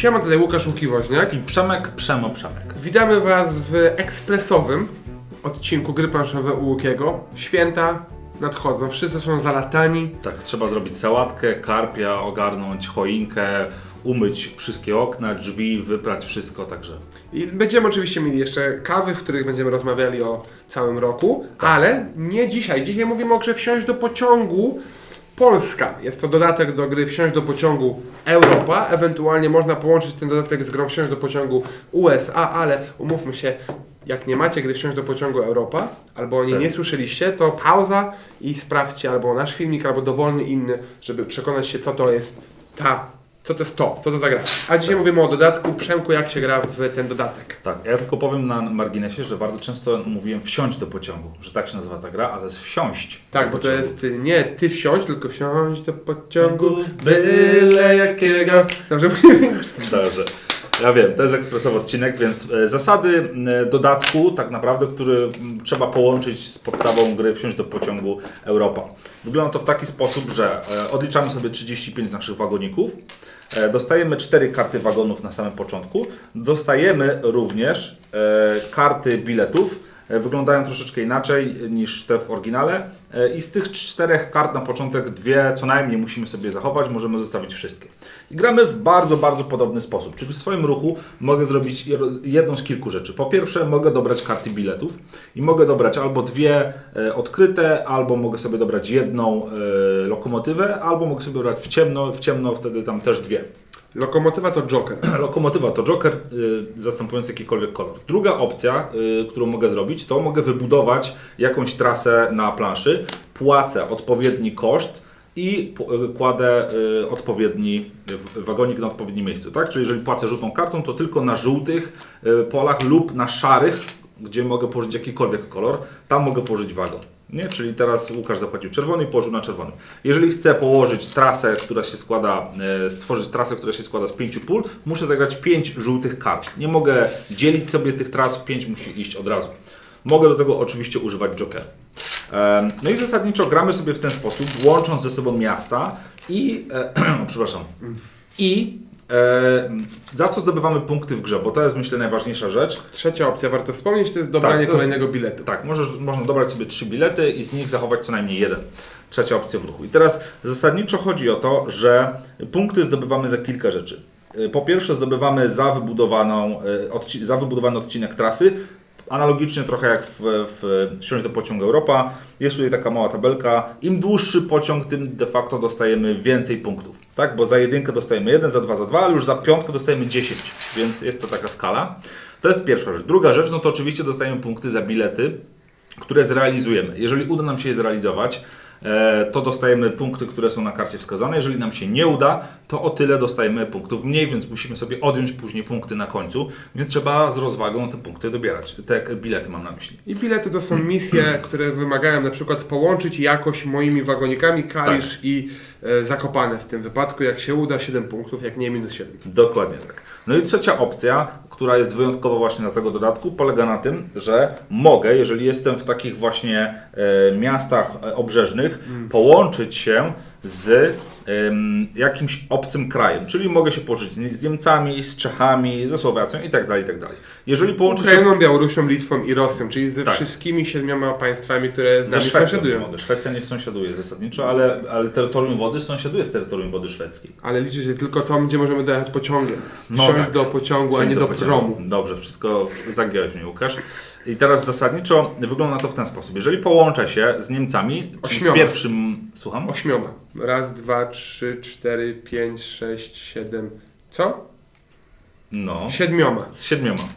Siema, tutaj Łukasz Łukiwoźniak. I Przemek, Przemo, Przemek. Witamy Was w ekspresowym odcinku Gry Planszowe u Łukiego. Święta nadchodzą, wszyscy są zalatani. Tak, trzeba zrobić sałatkę, karpia, ogarnąć choinkę, umyć wszystkie okna, drzwi, wyprać wszystko, także... I będziemy oczywiście mieli jeszcze kawy, w których będziemy rozmawiali o całym roku, ale nie dzisiaj. Dzisiaj mówimy o grze Wsiąść do pociągu Polska. Jest to dodatek do gry Wsiąść do pociągu Europa. Ewentualnie można połączyć ten dodatek z grą Wsiąść do pociągu USA, ale umówmy się, jak nie macie gry Wsiąść do pociągu Europa, albo o niej Tak. nie słyszeliście, to pauza i sprawdźcie albo nasz filmik, albo dowolny inny, żeby przekonać się, co to jest ta, co to jest to, co to za gra. A dzisiaj mówimy o dodatku. Przemku, jak się gra w ten dodatek. Tak, ja tylko powiem na marginesie, że bardzo często mówiłem wsiąść do pociągu, że tak się nazywa ta gra, a to jest wsiąść Tak, bo to jest nie ty wsiąść, tylko wsiąść do pociągu byle jakiego. Dobrze mówię? Dobrze. Ja wiem, to jest ekspresowy odcinek, więc e, zasady e, dodatku, tak naprawdę, który trzeba połączyć z podstawą gry Wsiąść do pociągu Europa. Wygląda to w taki sposób, że e, odliczamy sobie 35 naszych wagoników, dostajemy 4 karty wagonów na samym początku, dostajemy również e, karty biletów, e, wyglądają troszeczkę inaczej niż te w oryginale E, i z tych czterech kart na początek dwie co najmniej musimy sobie zachować, możemy zostawić wszystkie. I gramy w bardzo, bardzo podobny sposób, czyli w swoim ruchu mogę zrobić jedną z kilku rzeczy. Po pierwsze mogę dobrać karty biletów i mogę dobrać albo dwie e, odkryte, albo mogę sobie dobrać jedną e, lokomotywę, albo mogę sobie dobrać w ciemno, w ciemno wtedy tam też dwie. Lokomotywa to Joker. Lokomotywa to Joker, y, zastępujący jakikolwiek kolor. Druga opcja, y, którą mogę zrobić, to mogę wybudować jakąś trasę na planszy, płacę odpowiedni koszt i y, kładę odpowiedni wagonik na odpowiednim miejscu. Tak? Czyli jeżeli płacę żółtą kartą, to tylko na żółtych polach lub na szarych, gdzie mogę położyć jakikolwiek kolor, tam mogę położyć wagon. Nie? Czyli teraz Łukasz zapłacił czerwony i położył na czerwonym. Jeżeli chcę położyć trasę, która się składa, e, stworzyć trasę, która się składa z pięciu pól, muszę zagrać pięć żółtych kart. Nie mogę dzielić sobie tych tras, pięć musi iść od razu. Mogę do tego oczywiście używać Jokera. No i zasadniczo gramy sobie w ten sposób, łącząc ze sobą miasta i, e, przepraszam, i za co zdobywamy punkty w grze, bo to jest myślę najważniejsza rzecz. Trzecia opcja, warto wspomnieć, to jest dobranie Tak, to jest- kolejnego biletu. Tak, możesz, można dobrać sobie trzy bilety i z nich zachować co najmniej jeden. Trzecia opcja w ruchu. I teraz zasadniczo chodzi o to, że punkty zdobywamy za kilka rzeczy. Y, Po pierwsze zdobywamy za, wybudowaną, odci- za wybudowany odcinek trasy. Analogicznie trochę jak w, w Wsiąść do pociągu Europa. Jest tutaj taka mała tabelka. Im dłuższy pociąg, tym de facto dostajemy więcej punktów. Tak? Bo za jedynkę dostajemy jeden, za dwa, za dwa, ale już za piątkę dostajemy 10. Więc jest to taka skala. To jest pierwsza rzecz. Druga rzecz, no to oczywiście dostajemy punkty za bilety, które zrealizujemy. Jeżeli uda nam się je zrealizować, to dostajemy punkty, które są na karcie wskazane. Jeżeli nam się nie uda, to o tyle dostajemy punktów mniej, więc musimy sobie odjąć później punkty na końcu, więc trzeba z rozwagą te punkty dobierać. Te bilety mam na myśli. I bilety to są misje, które wymagają na przykład połączyć jakoś moimi wagonikami Kalisz Tak. i e, Zakopane w tym wypadku. Jak się uda, 7 punktów, jak nie, minus 7. Dokładnie tak. No i trzecia opcja, która jest wyjątkowa właśnie na tego dodatku, polega na tym, że mogę, jeżeli jestem w takich właśnie e, miastach e, obrzeżnych, połączyć się z em, jakimś obcym krajem. Czyli mogę się połączyć z Niemcami, z Czechami, ze Słowacją i tak dalej, i tak dalej. Jeżeli połączę się Ukrainą, Białorusią, Litwą i Rosją, czyli ze Tak. wszystkimi siedmioma państwami, które z nami Szwecją nie sąsiadują. mogę. Szwecja nie sąsiaduje zasadniczo, ale, ale terytorium wody sąsiaduje z terytorium wody szwedzkiej. Ale liczy się tylko to, gdzie możemy dojechać pociągiem. No Wsiąść tak. do pociągu, a Wsiąść nie do, pociągu. promu. Dobrze, wszystko zagiąłeś mnie Łukasz. I teraz zasadniczo wygląda to w ten sposób. Jeżeli połączę się z Niemcami, z pierwszym... Słucham? Ośmioma. Raz, dwa, trzy, cztery, pięć, sześć, siedem. Co? No, Siedmioma. z siedmioma.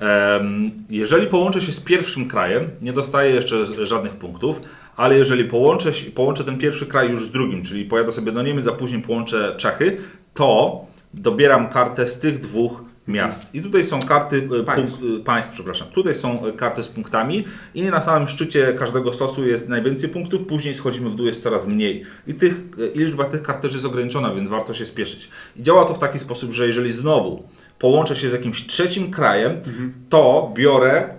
Em, jeżeli połączę się z pierwszym krajem, nie dostaję jeszcze żadnych punktów, ale jeżeli połączę, połączę ten pierwszy kraj już z drugim, czyli pojadę sobie do Niemiec, a później połączę Czechy, to dobieram kartę z tych dwóch miast. I tutaj są karty e, Państw. Punkt, e, państw, przepraszam. Tutaj są e, karty z punktami i na samym szczycie każdego stosu jest najwięcej punktów, później schodzimy w dół, jest coraz mniej. I, tych, i liczba tych kart też jest ograniczona, więc warto się spieszyć. I działa to w taki sposób, że jeżeli znowu połączę się z jakimś trzecim krajem, to biorę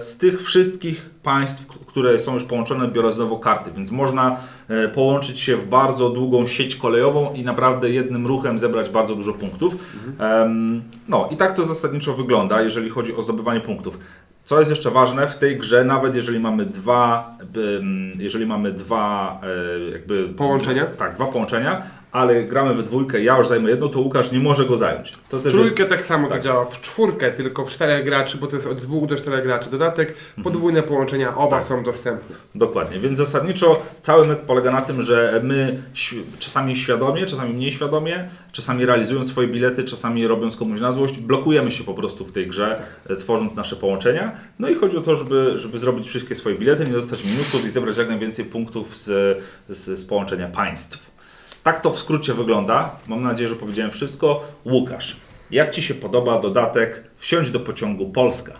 z tych wszystkich państw, które są już połączone, biorę znowu karty, więc można e, połączyć się w bardzo długą sieć kolejową i naprawdę jednym ruchem zebrać bardzo dużo punktów. Em, no i tak to zasadniczo wygląda, jeżeli chodzi o zdobywanie punktów. Co jest jeszcze ważne w tej grze, nawet jeżeli mamy dwa, jeżeli mamy dwa e, jakby Połączenia? tak, dwa połączenia, ale gramy we dwójkę, ja już zajmę jedno, to Łukasz nie może go zająć. To W trójkę jest, tak samo tak. to działa, w czwórkę tylko w czterech graczy, bo to jest od dwóch do czterech graczy. Dodatek, podwójne połączenia, oba Tak. są dostępne. Dokładnie, więc zasadniczo cały myk polega na tym, że my czasami świadomie, czasami mniej świadomie, czasami realizując swoje bilety, czasami robiąc komuś na złość, blokujemy się po prostu w tej grze, e, tworząc nasze połączenia. No i chodzi o to, żeby, żeby zrobić wszystkie swoje bilety, nie dostać minusów i zebrać jak najwięcej punktów z, z, z połączenia państw. Tak to w skrócie wygląda. Mam nadzieję, że powiedziałem wszystko. Łukasz, jak Ci się podoba dodatek Wsiąść do pociągu Polska?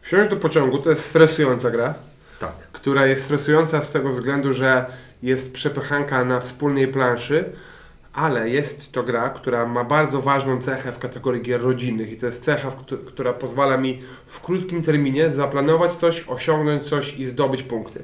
Wsiąść do pociągu to jest stresująca gra, Tak. która jest stresująca z tego względu, że jest przepychanka na wspólnej planszy, ale jest to gra, która ma bardzo ważną cechę w kategorii gier rodzinnych i to jest cecha, w któ- która pozwala mi w krótkim terminie zaplanować coś, osiągnąć coś i zdobyć punkty.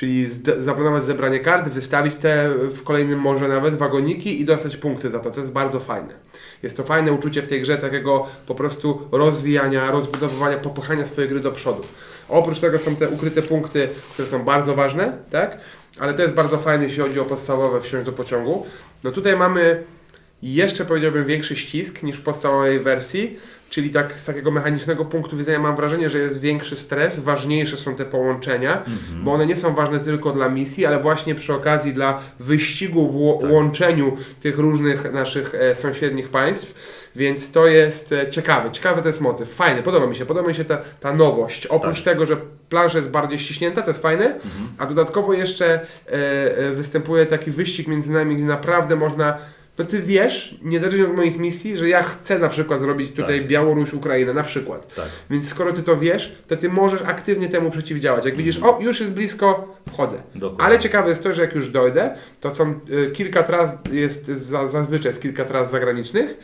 Czyli zaplanować zebranie kart, wystawić te w kolejnym może nawet wagoniki i dostać punkty za to. To jest bardzo fajne. Jest to fajne uczucie w tej grze takiego po prostu rozwijania, rozbudowywania, popychania swojej gry do przodu. Oprócz tego są te ukryte punkty, które są bardzo ważne, tak? Ale to jest bardzo fajne, jeśli chodzi o podstawowe wsiąść do pociągu. No tutaj mamy jeszcze powiedziałbym większy ścisk niż w podstawowej wersji, czyli tak z takiego mechanicznego punktu widzenia mam wrażenie, że jest większy stres, ważniejsze są te połączenia, bo one nie są ważne tylko dla misji, ale właśnie przy okazji dla wyścigu w ło- łączeniu tych różnych naszych e, sąsiednich państw, więc to jest e, ciekawe, ciekawy to jest motyw, fajny, podoba mi się, podoba mi się ta, ta nowość, oprócz tego, że plansza jest bardziej ściśnięta, to jest fajne, a dodatkowo jeszcze e, e, występuje taki wyścig między nami, gdzie naprawdę można no ty wiesz, niezależnie od moich misji, że ja chcę na przykład zrobić tutaj Białoruś, Ukrainę, na przykład. Tak. Więc skoro ty to wiesz, to ty możesz aktywnie temu przeciwdziałać. Jak widzisz, o, już jest blisko, wchodzę. Dokładnie. Ale ciekawe jest to, że jak już dojdę, to są y, kilka tras, jest za, zazwyczaj jest kilka tras zagranicznych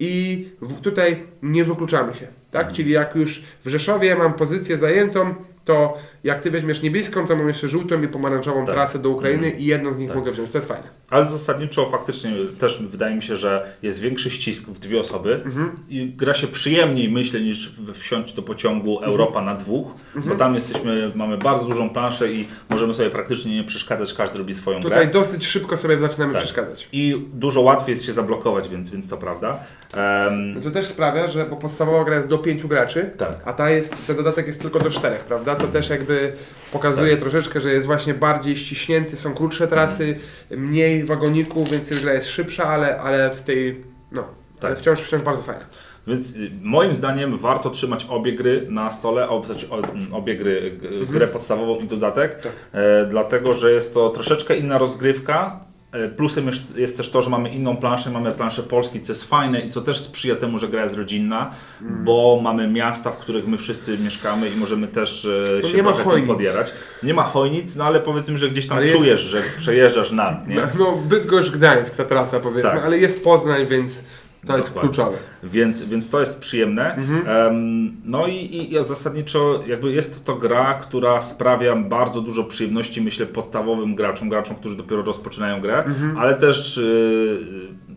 i w, tutaj nie wykluczamy się. Tak? Mhm. Czyli jak już w Rzeszowie mam pozycję zajętą, to jak ty weźmiesz niebieską, to mam jeszcze żółtą i pomarańczową Tak. trasę do Ukrainy i jedną z nich mogę wziąć. To jest fajne. Ale zasadniczo faktycznie też wydaje mi się, że jest większy ścisk w dwie osoby i gra się przyjemniej, myślę, niż wsiąść do pociągu Europa na dwóch, bo tam jesteśmy, mamy bardzo dużą planszę i możemy sobie praktycznie nie przeszkadzać, każdy robi swoją Tutaj grę. dosyć szybko sobie zaczynamy Tak. przeszkadzać. I dużo łatwiej jest się zablokować, więc, więc to prawda. Em, Co też sprawia, że bo podstawowa gra jest do pięciu graczy, Tak. a ta jest, ten dodatek jest tylko do czterech, prawda? To też jakby pokazuje Tak. troszeczkę, że jest właśnie bardziej ściśnięty, są krótsze trasy, mniej wagoników, więc gra jest szybsza, ale, ale w tej, no, ale Tak. wciąż, wciąż bardzo fajna. Więc y, moim zdaniem warto trzymać obie gry na stole, znaczy, obie gry, g- grę podstawową i dodatek, Tak. e, dlatego że jest to troszeczkę inna rozgrywka. E, Plusem jest, też to, że mamy inną planszę, mamy planszę Polski, co jest fajne i co też sprzyja temu, że gra jest rodzinna, Mm. bo mamy miasta, w których my wszyscy mieszkamy i możemy też No się nie ma trochę tym podierać. Nie ma chojnic, no ale powiedzmy, że gdzieś tam Ale jest- czujesz, że przejeżdżasz nad, nie? No, Bydgoszcz, Gdańsk ta trasa powiedzmy, Tak. ale jest Poznań, więc to jest Dokładnie. kluczowe. Więc, więc to jest przyjemne. Mhm. No i, i, i zasadniczo jakby jest to gra, która sprawia bardzo dużo przyjemności, myślę, podstawowym graczom, graczom, którzy dopiero rozpoczynają grę, Mhm. ale też y,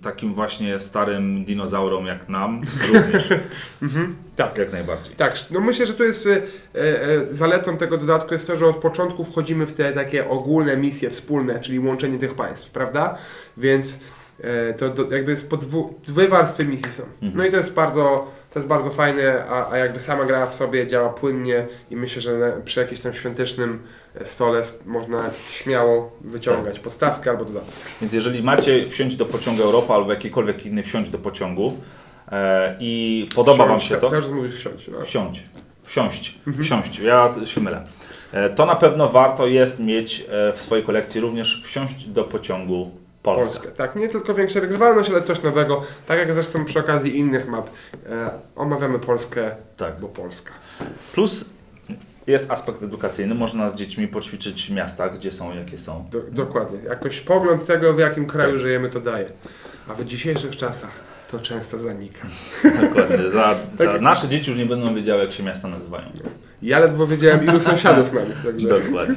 takim właśnie starym dinozaurom jak nam również, Tak. jak najbardziej. Tak, no myślę, że to jest e, e, zaletą tego dodatku jest to, że od początku wchodzimy w te takie ogólne misje wspólne, czyli łączenie tych państw, prawda? Więc to do, jakby jest po dwu, dwie warstwy misji są. No i to jest bardzo, to jest bardzo fajne, a, a jakby sama gra w sobie działa płynnie i myślę, że na, przy jakimś tam świątecznym e, stole można śmiało wyciągać postawkę albo dodatek. Więc jeżeli macie wsiąść do pociągu Europa albo jakikolwiek inny wsiąść do pociągu e, i podoba Wam Wsiąść, się tak, to, Teraz mówisz wsiąść. No. Wsiąść. Wsiąść. Wsiąść. Ja się mylę. E, To na pewno warto jest mieć e, w swojej kolekcji również wsiąść do pociągu Polska. Polskę. Tak, nie tylko większa regrywalność, ale coś nowego. Tak jak zresztą przy okazji innych map. E, omawiamy Polskę, Tak. bo Polska. Plus jest aspekt edukacyjny. Można z dziećmi poćwiczyć miasta, gdzie są, jakie są. Do, dokładnie. Jakoś pogląd tego, w jakim kraju żyjemy, to daje. A w dzisiejszych czasach to często zanika. Dokładnie. Za, za Tak. nasze dzieci już nie będą wiedziały, jak się miasta nazywają. Ja ledwo wiedziałem, ilu sąsiadów mam. Także Dokładnie.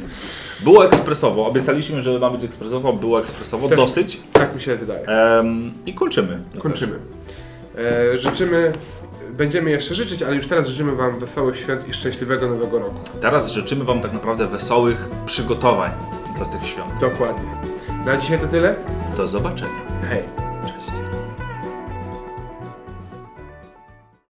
Było ekspresowo. Obiecaliśmy, że ma być ekspresowo. Było ekspresowo. Tak. Dosyć. tak mi się wydaje. Em, I kończymy. Kończymy. E, życzymy, będziemy jeszcze życzyć, ale już teraz życzymy Wam wesołych świąt i szczęśliwego nowego roku. Teraz życzymy Wam tak naprawdę wesołych przygotowań do tych świąt. Dokładnie. Na dzisiaj to tyle. Do zobaczenia. Hej.